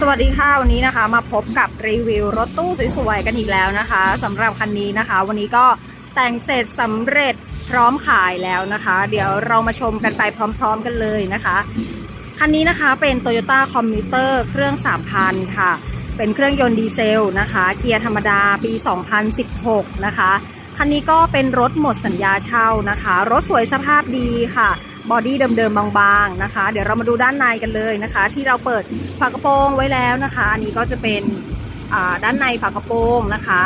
สวัสดีค่ะวันนี้นะคะ มาพบกับรีวิวรถตู้สวยๆกันอีกแล้วนะคะสำหรับคันนี้นะคะ วันนี้ก็แต่งเสร็จสำเร็จพร้อมขายแล้วนะคะ เดี๋ยวเรามาชมกันไปพร้อม ๆ กันเลยนะคะคันนี้นะคะเป็น Toyota Commuter เครื่อง 3,000 ค่ะ เป็นเครื่องยนต์ดีเซลนะคะ เกียร์ธรรมดาปี 2016 นะคะคันนี้ก็เป็นรถหมดสัญญาเช่านะคะ รถสวยสภาพดีค่ะ บอดี้เดิมๆบางๆนะคะ เดี๋ยวเรามาดูด้านในกันเลยนะคะ ที่เราเปิดฝากระโปรงไว้แล้วนะคะ อันนี้ก็จะเป็นด้านในฝากระโปรงนะคะ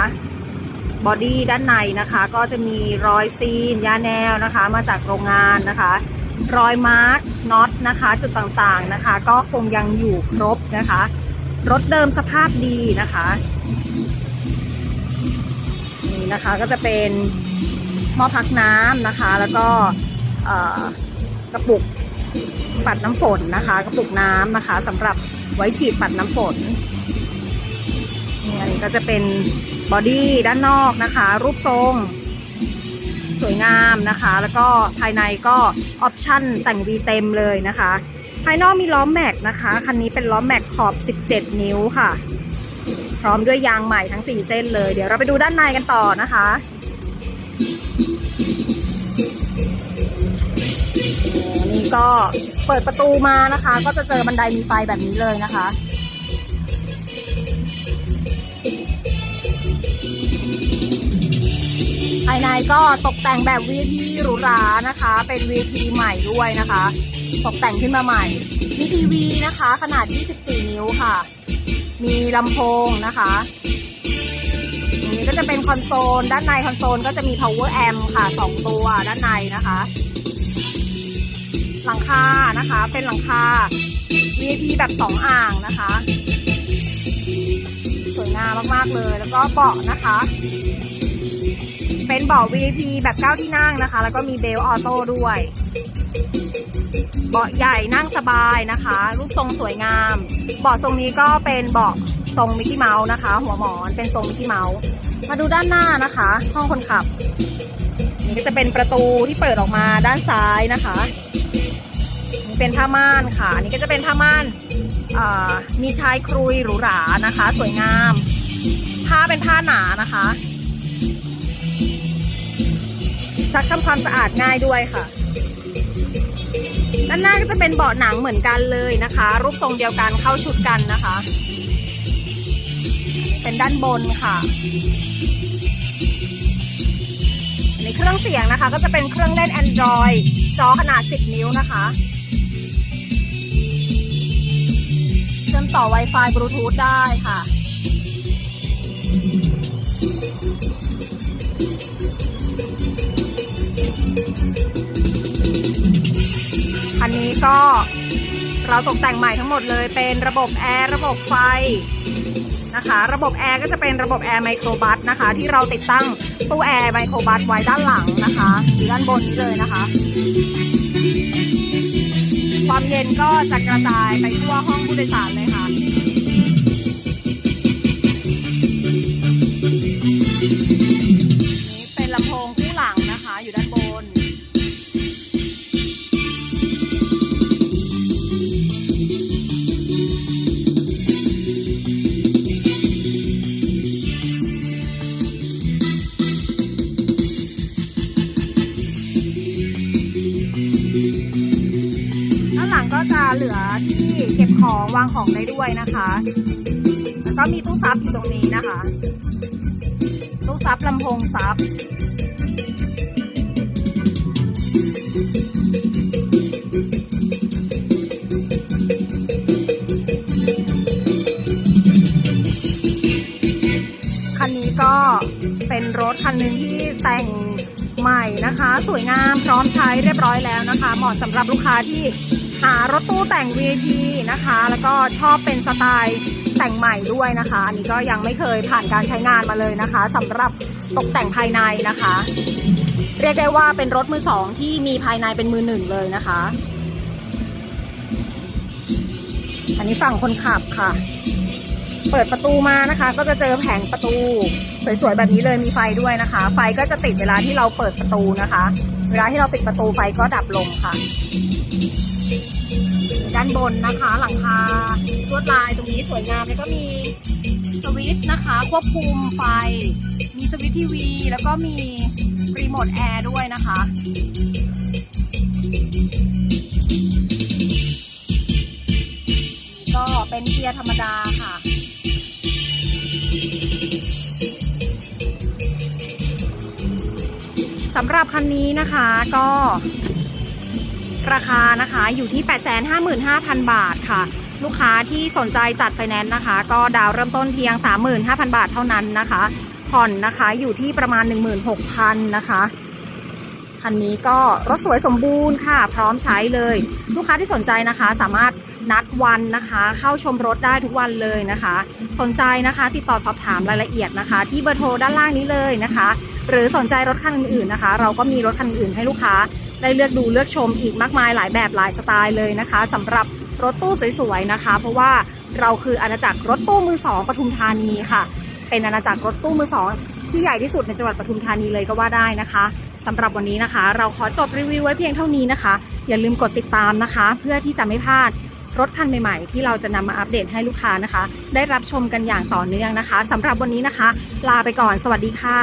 บอดี้ด้านในนะคะก็จะมีรอยซีนยาแนวนะคะ มาจากโรงงานนะคะ รอยมาร์กน็อตนะคะ จุดต่างๆนะคะ ก็คงยังอยู่ครบนะคะ รถเดิมสภาพดีนะคะนี่นะคะก็จะเป็นหม้อพักน้ำนะคะ แล้วก็ กระปุกปัดน้ำฝนนะคะ กระปุกน้ำนะคะสำหรับไว้ฉีดปัดน้ำฝนนี่อันนี้ก็จะเป็นบอดี้ด้านนอกนะคะ รูปทรง สวยงามนะคะ แล้วก็ภายในก็ออปชั่นแต่งวีเต็มเลยนะคะ ภายนอกมีล้อแม็กนะคะ คันนี้เป็นล้อแม็กขอบ 17 นิ้วค่ะ พร้อมด้วยยางใหม่ทั้ง 4 เส้นเลย เดี๋ยวเราไปดูด้านในกันต่อนะคะ ก็เปิดประตูมานะคะ ก็จะเจอบันไดมีไฟแบบนี้เลยนะคะ ภายในก็ตกแต่งแบบ VIP หรูหรานะคะ เป็น VIP ใหม่ด้วยนะคะ ตกแต่งขึ้นมาใหม่ มีทีวีนะคะ ขนาด 24 นิ้วค่ะ มีลำโพงนะคะตรงนี้ก็จะเป็นคอนโซล ด้านในคอนโซลก็จะมี power amp ค่ะ 2 ตัวด้านในนะคะ หลังคานะคะ เป็นหลังคา VIP แบบ2อ่างนะคะ สวยงามมากๆเลย แล้วก็เบาะนะคะ เป็นเบาะ VIP แบบ9ที่นั่งนะคะ แล้วก็มีเบลออโต้ด้วย เบาะใหญ่นั่งสบายนะคะ รูปทรงสวยงาม เบาะทรงนี้ก็เป็นเบาะทรงมิกกี้เมาส์นะคะ หัวหมอนเป็นทรงมิกกี้เมาส์มาดูด้านหน้านะคะ ห้องคนขับ นี่ก็จะเป็นประตูที่เปิดออกมาด้านซ้ายนะคะ เป็นผ้าม่านค่ะ อันนี่ก็จะเป็นผ้าม่านมีชายครุยหรูหรานะคะ สวยงาม ผ้าเป็นผ้าหนานะคะซักทำความสะอาดง่ายด้วยค่ะ ด้านหน้าก็จะเป็นเบาะหนังเหมือนกันเลยนะคะ รูปทรงเดียวกันเข้าชุดกันนะคะ เป็นด้านบนค่ะในเครื่องเสียงนะคะ ก็จะเป็นเครื่องเล่น Android จอขนาด 10 นิ้วนะคะ่อมต่อ Wi-Fi Bluetooth ได้ค่ะอันนี้ก็เราตกแต่งใหม่ทั้งหมดเลยเป็นระบบแอร์ระบบไฟนะคะ ระบบแอร์ก็จะเป็นระบบแอร์ไมโครบัสนะคะ ที่เราติดตั้งตู้แอร์ไมโครบัสไว้ด้านหลังนะคะอยู่ด้านบนนี้เลยนะคะ ความเย็นก็จะกระจายไปทั่วห้องผู้โดยสารเลย เหลือที่เก็บของวางของได้ด้วยนะคะ แล้วก็มีตู้ซับอยู่ตรงนี้นะคะ ตู้ซับลำโพงซับคันนี้ก็เป็นรถคันหนึ่งที่แต่งใหม่นะคะ สวยงามพร้อมใช้เรียบร้อยแล้วนะคะ เหมาะสำหรับลูกค้าที่ หารถตู้แต่ง VIP นะคะ แล้วก็ชอบเป็นสไตล์แต่งใหม่ด้วยนะคะ อันนี้ก็ยังไม่เคยผ่านการใช้งานมาเลยนะคะสำหรับตกแต่งภายในนะคะ เรียกได้ว่าเป็นรถมือสองที่มีภายในเป็นมือหนึ่งเลยนะคะ อันนี้ฝั่งคนขับค่ะ เปิดประตูมานะคะ ก็จะเจอแผงประตูสวยๆแบบนี้เลยมีไฟด้วยนะคะ ไฟก็จะติดเวลาที่เราเปิดประตูนะคะ เวลาที่เราปิดประตูไฟก็ดับลงค่ะ ด้านบนนะคะ หลังคาตัววดลายตรงนี้สวยงามแล้วก็มีสวิตช์นะคะ ควบคุมไฟ มีสวิตช์ทีวี แล้วก็มีรีโมทแอร์ด้วยนะคะก็เป็นเกียร์ธรรมดาค่ะสำหรับคันนี้นะคะก็ ราคานะคะอยู่ที่ 855,000 บาทค่ะ ลูกค้าที่สนใจจัดไฟแนนซ์นะคะ ก็ดาวเริ่มต้นเพียง 35,000 บาทเท่านั้นนะคะ ผ่อนนะคะอยู่ที่ประมาณ 16,000นะคะคันนี้ก็รถสวยสมบูรณ์ค่ะ พร้อมใช้เลย ลูกค้าที่สนใจนะคะ สามารถนัดวันนะคะ เข้าชมรถได้ทุกวันเลยนะคะ สนใจนะคะ ติดต่อสอบถามรายละเอียดนะคะ ที่เบอร์โทรด้านล่างนี้เลยนะคะ หรือสนใจรถคันอื่นๆนะคะ เราก็มีรถคันอื่นให้ลูกค้า ได้เลือกดูเลือกชมอีกมากมายหลายแบบหลายสไตล์เลยนะคะสำหรับรถตู้สวยๆนะคะ เพราะว่าเราคืออาณาจักรรถตู้มือสองปทุมธานีค่ะ เป็นอาณาจักรรถตู้มือสองที่ใหญ่ที่สุดในจังหวัดปทุมธานีเลยก็ว่าได้นะคะสำหรับวันนี้นะคะ เราขอจบรีวิวไว้เพียงเท่านี้นะคะ อย่าลืมกดติดตามนะคะ เพื่อที่จะไม่พลาดรถคันใหม่ๆ ที่เราจะนำมาอัปเดตให้ลูกค้านะคะ ได้รับชมกันอย่างต่อเนื่องนะคะสำหรับวันนี้นะคะ ลาไปก่อนสวัสดีค่ะ